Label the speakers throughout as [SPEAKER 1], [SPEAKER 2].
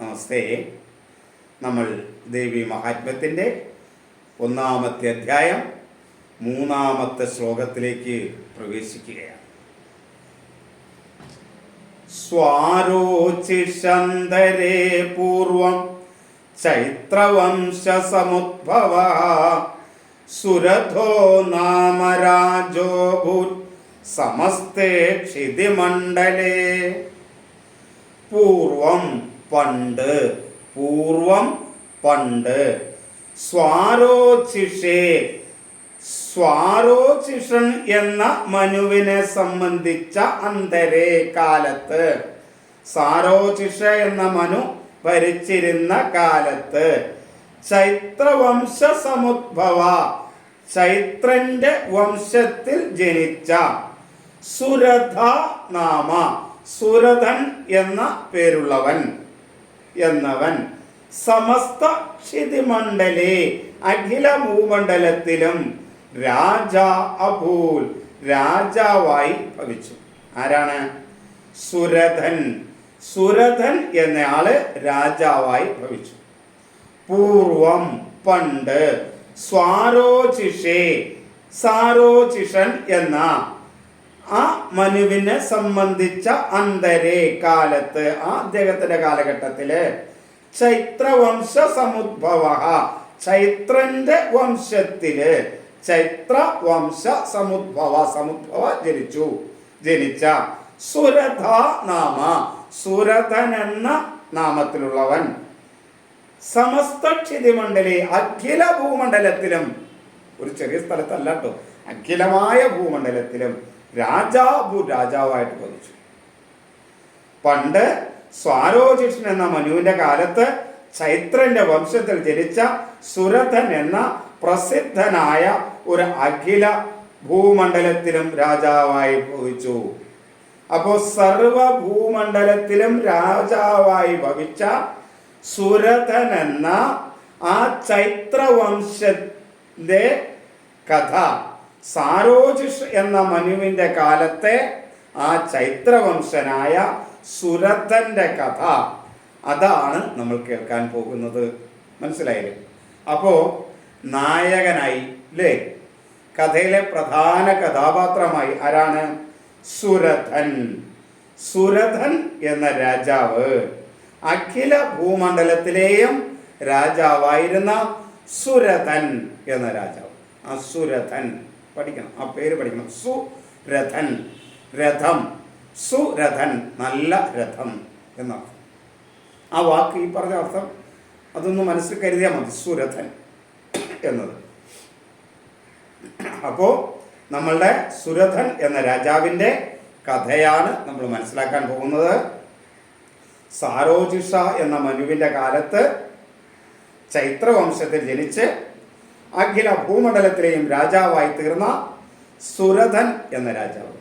[SPEAKER 1] നമസ്തേ. നമ്മൾ ദേവി മഹാത്മ്യത്തിന്റെ ഒന്നാമത്തെ അധ്യായം മൂന്നാമത്തെ ശ്ലോകത്തിലേക്ക് പ്രവേശിക്കുകയാണ്. സ്വാരോചിഷന്തരേ പൂർവം ചൈത്രവംശസമുദ്ഭവ സുരഥോ നാമ രാജോ ഭൂത് സമസ്തേ ക്ഷിതിമണ്ഡലേ. പൂർവം പണ്ട് പൂർവം പണ്ട്. സ്വാരോചിഷേ സ്വാരോചിഷൻ എന്ന മനുവിനെ സംബന്ധിച്ച അന്തരേ കാലത്ത്. സാരോചിഷ എന്ന മനു ഭരിച്ചിരുന്ന കാലത്ത്. ചൈത്രവംശ സമുദ്ഭവ ചൈത്രന്റെ വംശത്തിൽ ജനിച്ച സുരഥ നാമ സുരഥൻ എന്ന പേരുള്ളവൻ. എന്നവൻ. സമസ്ത ക്ഷിതിമണ്ഡലേ അഖില ഭൂമണ്ഡലത്തിലും രാജാ അഭൂൽ രാജാവായി ഭവിച്ചു. ആരാണ്? സുരഥൻ സുരഥൻ എന്നയാൾ രാജാവായി ഭവിച്ചു. പൂർവം പണ്ട് സ്വാരോചിഷേ സാരോചിഷൻ എന്ന ആ മനുവിനെ സംബന്ധിച്ച അന്തരേ കാലത്ത് ആ അദ്ദേഹത്തിന്റെ കാലഘട്ടത്തിൽ. ചൈത്രവംശ സമുദ്ഭവ ചൈത്രന്റെ വംശത്തിൽ ചൈത്ര വംശ സമുദ്ഭവ സമുദ്ഭവ ജനിച്ചു ജനിച്ച സുരഥ നാമ സുരഥൻ എന്ന നാമത്തിലുള്ളവൻ. സമസ്ത ക്ഷിതിമണ്ഡലി അഖില ഭൂമണ്ഡലത്തിലും ഒരു ചെറിയ സ്ഥലത്തല്ല അഖിലമായ ഭൂമണ്ഡലത്തിലും രാജാഭൂ രാജാവായിട്ട് ഭവിച്ചു പണ്ട് സ്വാരോചിഷൻ എന്ന മനുവിന്റെ കാലത്ത് ചൈത്രന്റെ വംശത്തിൽ ജനിച്ച സുരഥൻ എന്ന പ്രസിദ്ധനായ ഒരു അഖില ഭൂമണ്ഡലത്തിലും രാജാവായി ഭവിച്ചു. അപ്പോ സർവ ഭൂമണ്ഡലത്തിലും രാജാവായി ഭവിച്ച സുരഥൻ എന്ന ആ ചൈത്രവംശത്തെ കഥ സാരോജിഷ് എന്ന മനുവിന്റെ കാലത്തെ ആ ചൈത്രവംശനായ സുരഥന്റെ കഥ. അതാണ് നമ്മൾ കേൾക്കാൻ പോകുന്നത്. മനസ്സിലായില്ലേ? അപ്പോൾ നായകനായി അല്ലേ കഥയിലെ പ്രധാന കഥാപാത്രമായി ആരാണ്? സുരഥൻ. സുരഥൻ എന്ന രാജാവ് അഖില ഭൂമണ്ഡലത്തിലെയും രാജാവായിരുന്ന സുരഥൻ എന്ന രാജാവ്. ആ സുരഥൻ. പഠിക്കണം. ആ പേര് പഠിക്കണം. സുരഥൻ. രഥം. സുരഥൻ. നല്ല രഥം എന്നർത്ഥം ആ വാക്ക് ഈ പറഞ്ഞ അർത്ഥം അതൊന്ന് മനസ്സിൽ കരുതിയാൽ മതി. സുരഥൻ എന്നത്. അപ്പോൾ നമ്മളുടെ സുരഥൻ എന്ന രാജാവിന്റെ കഥയാണ് നമ്മൾ മനസ്സിലാക്കാൻ പോകുന്നത്. സാരോജിഷ എന്ന മനുവിന്റെ കാലത്ത് ചൈത്രവംശത്തിൽ ജനിച്ച് അഖില ഭൂമണ്ഡലത്തിലെയും രാജാവായി തീർന്ന സുരഥൻ എന്ന രാജാവ്.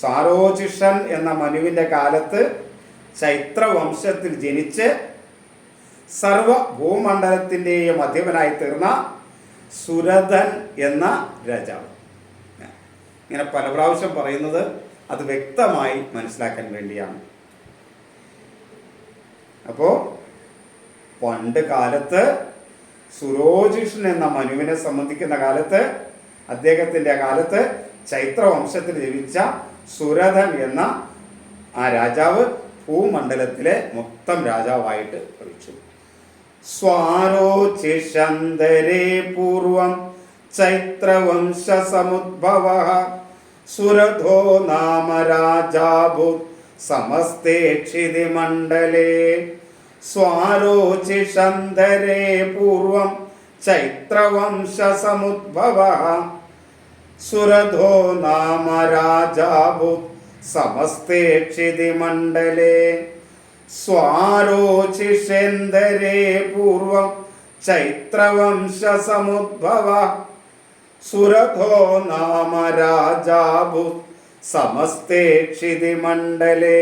[SPEAKER 1] സാരോചിഷൻ എന്ന മനുവിന്റെ കാലത്ത് ചൈത്രവംശത്തിൽ ജനിച്ച് സർവ ഭൂമണ്ഡലത്തിന്റെയും അധിപനായി തീർന്ന സുരഥൻ എന്ന രാജാവ്. ഇങ്ങനെ പല പ്രാവശ്യം പറയുന്നത് അത് വ്യക്തമായി മനസ്സിലാക്കാൻ വേണ്ടിയാണ്. അപ്പോൾ പണ്ട് കാലത്ത് സുരോജിഷൻ എന്ന മനുവിനെ സംബന്ധിക്കുന്ന കാലത്ത് അദ്ദേഹത്തിന്റെ കാലത്ത് ചൈത്രവംശത്തിൽ ജനിച്ച സുരഥൻ എന്ന ആ രാജാവ് ഭൂമണ്ഡലത്തിലെ മൊത്തം രാജാവായിട്ട് ഭവിച്ചു. സ്വാരോചിഷന്തരേ പൂർവം ചൈത്രവംശ സമുദ്ഭവ സുരഥോ നാമ രാജാഭൂ ക്ഷിതിമണ്ഡലേ സ്വാരോചിഷന്തരേ പൂർവം ചൈത്രവംശ സമുദ്ഭവ സുരഥോ നാമ രാജാഭൂ സമസ്തേ ക്ഷിതിമണ്ഡലേ സ്വാരോചിഷേന്ദരേ പൂർവം ചൈത്രവംശ नाम രാജാഭൂ സമസ്തേ ക്ഷിതിമണ്ഡലേ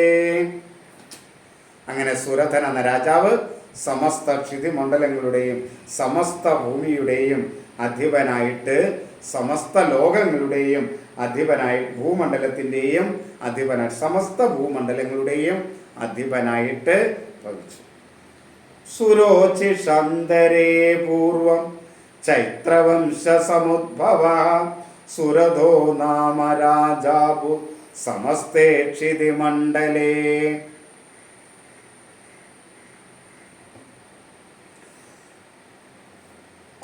[SPEAKER 1] അങ്ങനെ സുരഥൻ എന്ന രാജാവ് സമസ്ത ക്ഷിതിമണ്ഡലങ്ങളുടെയും സമസ്ത ഭൂമിയുടെയും അധിപനായിട്ട് സമസ്ത ലോകങ്ങളുടെയും അധിപനായി ഭൂമണ്ഡലത്തിന്റെയും അധിപനായി സമസ്ത ഭൂമണ്ഡലങ്ങളുടെയും അധിപനായിട്ട് ഭവിച്ചു സുരോചിഷന്തരേ പൂർവം ചൈത്രവംശ സമുദ്ഭവ സുരഥോ നാമ രാജാഭു സമസ്തേ ക്ഷിതിമണ്ഡലേ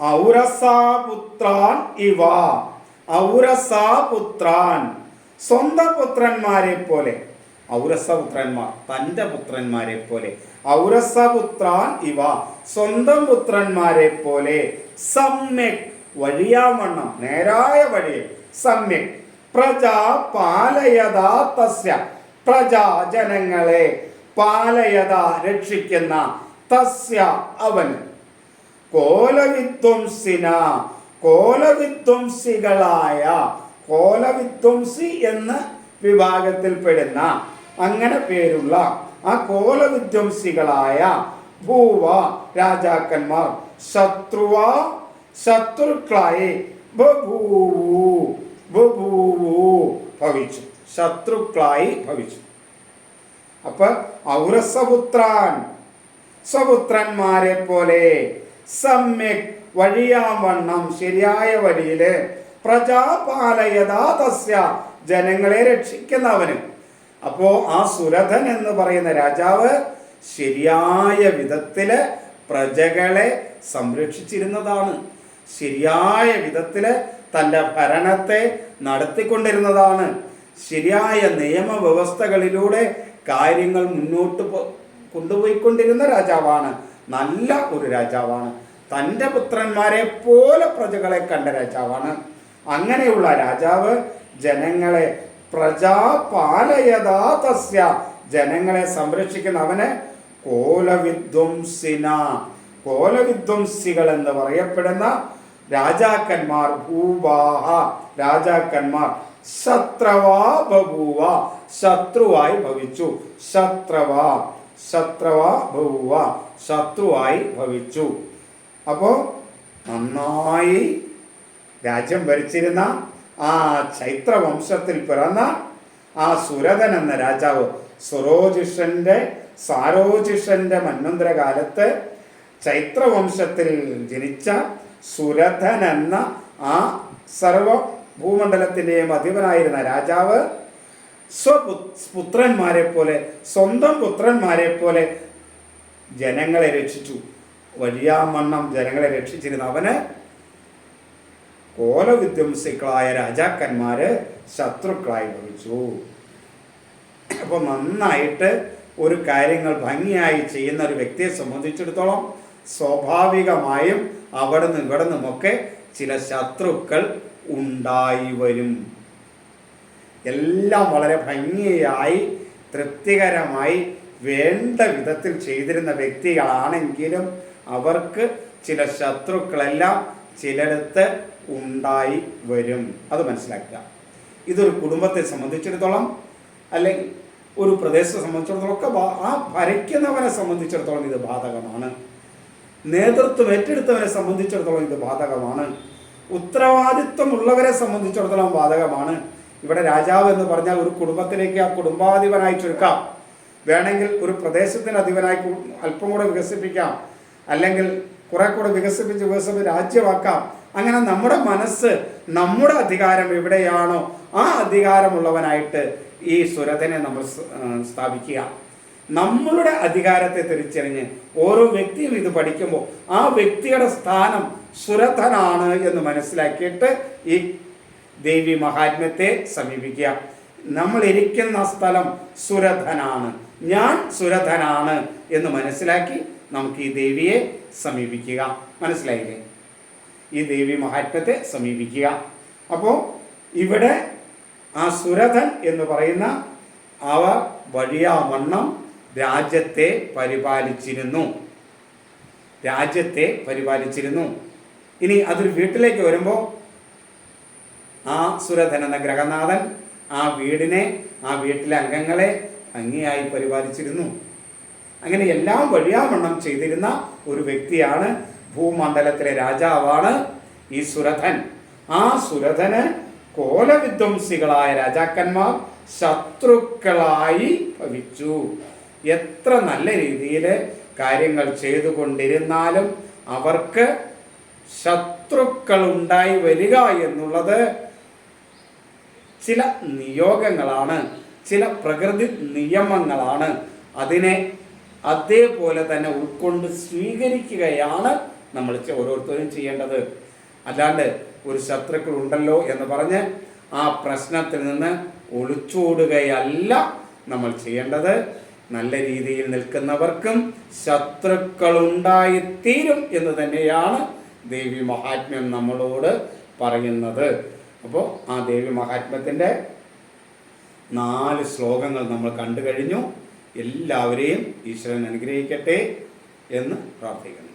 [SPEAKER 1] ഔരസാപുത്രാൻ ഇവ. ഔരസാപുത്രാൻ. സ്വന്തം പുത്രന്മാരെ പോലെ ഔരസപുത്രന്മാർ തന്റെ പുത്രന്മാരെ പോലെ ഔരസപുത്രാൻ ഇവ. സ്വന്തം പുത്രന്മാരെ പോലെ സമ്യക്. വഴിയാവണ്ണം. നേരായ വഴിയിൽ സമ്യക്. പ്രജാ പാലയതാ തസ്യ. പ്രജാ ജനങ്ങളെ പാലയത രക്ഷിക്കുന്ന തസ്യ അവന്. കോലവിധ്വംസിന കോലവിധ്വംസികളായ കോലവിധ്വംസി എന്ന വിഭാഗത്തിൽപ്പെടുന്ന അങ്ങനെ പേരുള്ള ആ കോലവിധ്വംസികളായ ഭൂവ രാജാക്കന്മാർ ശത്രുവ ശത്രുക്കളായി ഭവിച്ചു. ശത്രുക്കളായി ഭവിച്ചു. അപ്പൊ ഔരസപുത്രാൻ സ്വപുത്രന്മാരെ പോലെ സമ്യക് വഴിയാവണ്ണം ശരിയായ വഴിയിൽ പ്രജാപാലയതാ തസ്യ ജനങ്ങളെ രക്ഷിക്കുന്നവന്. അപ്പോ ആ സുരഥൻ എന്ന് പറയുന്ന രാജാവ് ശരിയായ വിധത്തിൽ പ്രജകളെ സംരക്ഷിച്ചിരുന്നതാണ്. ശരിയായ വിധത്തിൽ തന്റെ ഭരണത്തെ നടത്തിക്കൊണ്ടിരുന്നതാണ്. ശരിയായ നിയമവ്യവസ്ഥകളിലൂടെ കാര്യങ്ങൾ മുന്നോട്ട് കൊണ്ടുപോയിക്കൊണ്ടിരുന്ന രാജാവാണ് നല്ല ഒരു രാജാവാണ്. തന്റെ പുത്രന്മാരെ പോലെ പ്രജകളെ കണ്ട രാജാവാണ്. അങ്ങനെയുള്ള രാജാവ് ജനങ്ങളെ പ്രജാപാലയതാ തസ്യ ജനങ്ങളെ സംരക്ഷിക്കുന്ന അവന് കോലവിധ്വംസിന. കോലവിധ്വംസികൾ എന്ന് പറയപ്പെടുന്ന രാജാക്കന്മാർ ഭൂവാഹ രാജാക്കന്മാർ ശത്രവാ ബഭൂവ ശത്രുവായി ഭവിച്ചു. ശത്രവാ ശത്രവാ ബഭൂവ ശത്രുവായി ഭവിച്ചു. അപ്പോൾ നന്നായി രാജ്യം ഭരിച്ചിരുന്ന ആ ചൈത്രവംശത്തിൽ പിറന്ന ആ സുരതൻ എന്ന രാജാവ് സുരോജിഷന്റെ സാരോജിഷന്റെ മന്വന്തര കാലത്ത് ചൈത്രവംശത്തിൽ ജനിച്ച സുരഥൻ എന്ന ആ സർവ ഭൂമണ്ഡലത്തിന്റെയും അധിപനായിരുന്ന രാജാവ് സ്വപുത്രന്മാരെ പോലെ സ്വന്തം പുത്രന്മാരെ പോലെ ജനങ്ങളെ രക്ഷിച്ചു. വലിയാമണ്ണം ജനങ്ങളെ രക്ഷിച്ചിരുന്ന. അവന് കോലവിധ്വംസികളായ രാജാക്കന്മാര് ശത്രുക്കളായി ഭവിച്ചു. അപ്പോൾ നന്നായിട്ട് ഒരു കാര്യങ്ങൾ ഭംഗിയായി ചെയ്യുന്ന ഒരു വ്യക്തിയെ സംബന്ധിച്ചിടത്തോളം സ്വാഭാവികമായും അവിടെ നിന്നും ഇവിടെ നിന്നുമൊക്കെ ചില ശത്രുക്കൾ ഉണ്ടായി വരും. എല്ലാം വളരെ ഭംഗിയായി തൃപ്തികരമായി വേണ്ട വിധത്തിൽ ചെയ്തിരുന്ന വ്യക്തികളാണെങ്കിലും അവർക്ക് ചില ശത്രുക്കളെല്ലാം ചിലയിടത്ത് ഉണ്ടായി വരും. അത് മനസ്സിലാക്കുക. ഇതൊരു കുടുംബത്തെ സംബന്ധിച്ചിടത്തോളം അല്ലെങ്കിൽ ഒരു പ്രദേശത്തെ സംബന്ധിച്ചിടത്തോളം ഒക്കെ ആ ഭരിക്കുന്നവനെ സംബന്ധിച്ചിടത്തോളം ഇത് ബാധകമാണ്. നേതൃത്വം ഏറ്റെടുത്തവനെ സംബന്ധിച്ചിടത്തോളം ഇത് ബാധകമാണ്. ഉത്തരവാദിത്വമുള്ളവരെ സംബന്ധിച്ചിടത്തോളം ബാധകമാണ്. ഇവിടെ രാജാവ് എന്ന് പറഞ്ഞാൽ ഒരു കുടുംബത്തിലേക്ക് ആ കുടുംബാധിപനായി ചുരുക്കാം. വേണമെങ്കിൽ ഒരു പ്രദേശത്തിന് അധിപനായി അല്പം കൂടെ വികസിപ്പിക്കാം. അല്ലെങ്കിൽ കുറെ കൂടെ വികസിപ്പിച്ച് വികസിപ്പിച്ച് രാജ്യമാക്കാം. അങ്ങനെ നമ്മുടെ മനസ്സ് നമ്മുടെ അധികാരം എവിടെയാണോ ആ അധികാരമുള്ളവനായിട്ട് ഈ സുരതനെ നമ്മൾ സ്ഥാപിക്കുക. നമ്മളുടെ അധികാരത്തെ തിരിച്ചറിഞ്ഞ് ഓരോ വ്യക്തിയും ഇത് പഠിക്കുമ്പോൾ ആ വ്യക്തിയുടെ സ്ഥാനം സുരഥനാണ് എന്ന് മനസ്സിലാക്കിയിട്ട് ഈ ദേവി മഹാത്മ്യത്തെ സമീപിക്കുക. നമ്മൾ ഇരിക്കുന്ന സ്ഥലം സുരധനാണ്. ഞാൻ സുരധനാണ് എന്ന് മനസ്സിലാക്കി നമുക്ക് ഈ ദേവിയെ സമീപിക്കുക. മനസ്സിലായില്ലേ? ഈ ദേവി മഹാത്മ്യത്തെ സമീപിക്കുക. അപ്പോൾ ഇവിടെ ആ സുരഥൻ എന്ന് പറയുന്ന അവർ വഴിയാവണ്ണം രാജ്യത്തെ പരിപാലിച്ചിരുന്നു. രാജ്യത്തെ പരിപാലിച്ചിരുന്നു. ഇനി അതൊരു വീട്ടിലേക്ക് വരുമ്പോൾ ആ സുരഥൻ എന്ന ഗ്രഹനാഥൻ ആ വീടിനെ ആ വീട്ടിലെ അംഗങ്ങളെ ഭംഗിയായി പരിപാലിച്ചിരുന്നു. അങ്ങനെ എല്ലാം വഴിയാവണ്ണം ചെയ്തിരുന്ന ഒരു വ്യക്തിയാണ് ഭൂമണ്ഡലത്തിലെ രാജാവാണ് ഈ സുരഥൻ. ആ സുരഥന് കോലവിധ്വംസികളായ രാജാക്കന്മാർ ശത്രുക്കളായി ഭവിച്ചു. എത്ര നല്ല രീതിയിൽ കാര്യങ്ങൾ ചെയ്തുകൊണ്ടിരുന്നാലും അവർക്ക് ശത്രുക്കൾ ഉണ്ടായി വരിക എന്നുള്ളത് ചില നിയോഗങ്ങളാണ് ചില പ്രകൃതി നിയമങ്ങളാണ് അതിനെ അതേപോലെ തന്നെ ഉൾക്കൊണ്ട് സ്വീകരിക്കുകയാണ് നമ്മൾ ഓരോരുത്തരും ചെയ്യേണ്ടത്. അല്ലാണ്ട് ഒരു ശത്രുക്കൾ ഉണ്ടല്ലോ എന്ന് പറഞ്ഞ് ആ പ്രശ്നത്തിൽ നിന്ന് ഒളിച്ചോടുകയല്ല നമ്മൾ ചെയ്യേണ്ടത്. നല്ല രീതിയിൽ നിൽക്കുന്നവർക്കും ശത്രുക്കളുണ്ടായിത്തീരും എന്ന് തന്നെയാണ് ദേവി മഹാത്മ്യം നമ്മളോട് പറയുന്നത്. അപ്പോൾ ആ ദേവി മഹാത്മ്യത്തിന്റെ നാല് ശ്ലോകങ്ങൾ നമ്മൾ കണ്ടു കഴിഞ്ഞു. എല്ലാവരെയും ഈശ്വരൻ അനുഗ്രഹിക്കട്ടെ എന്ന് പ്രാർത്ഥിക്കുന്നു.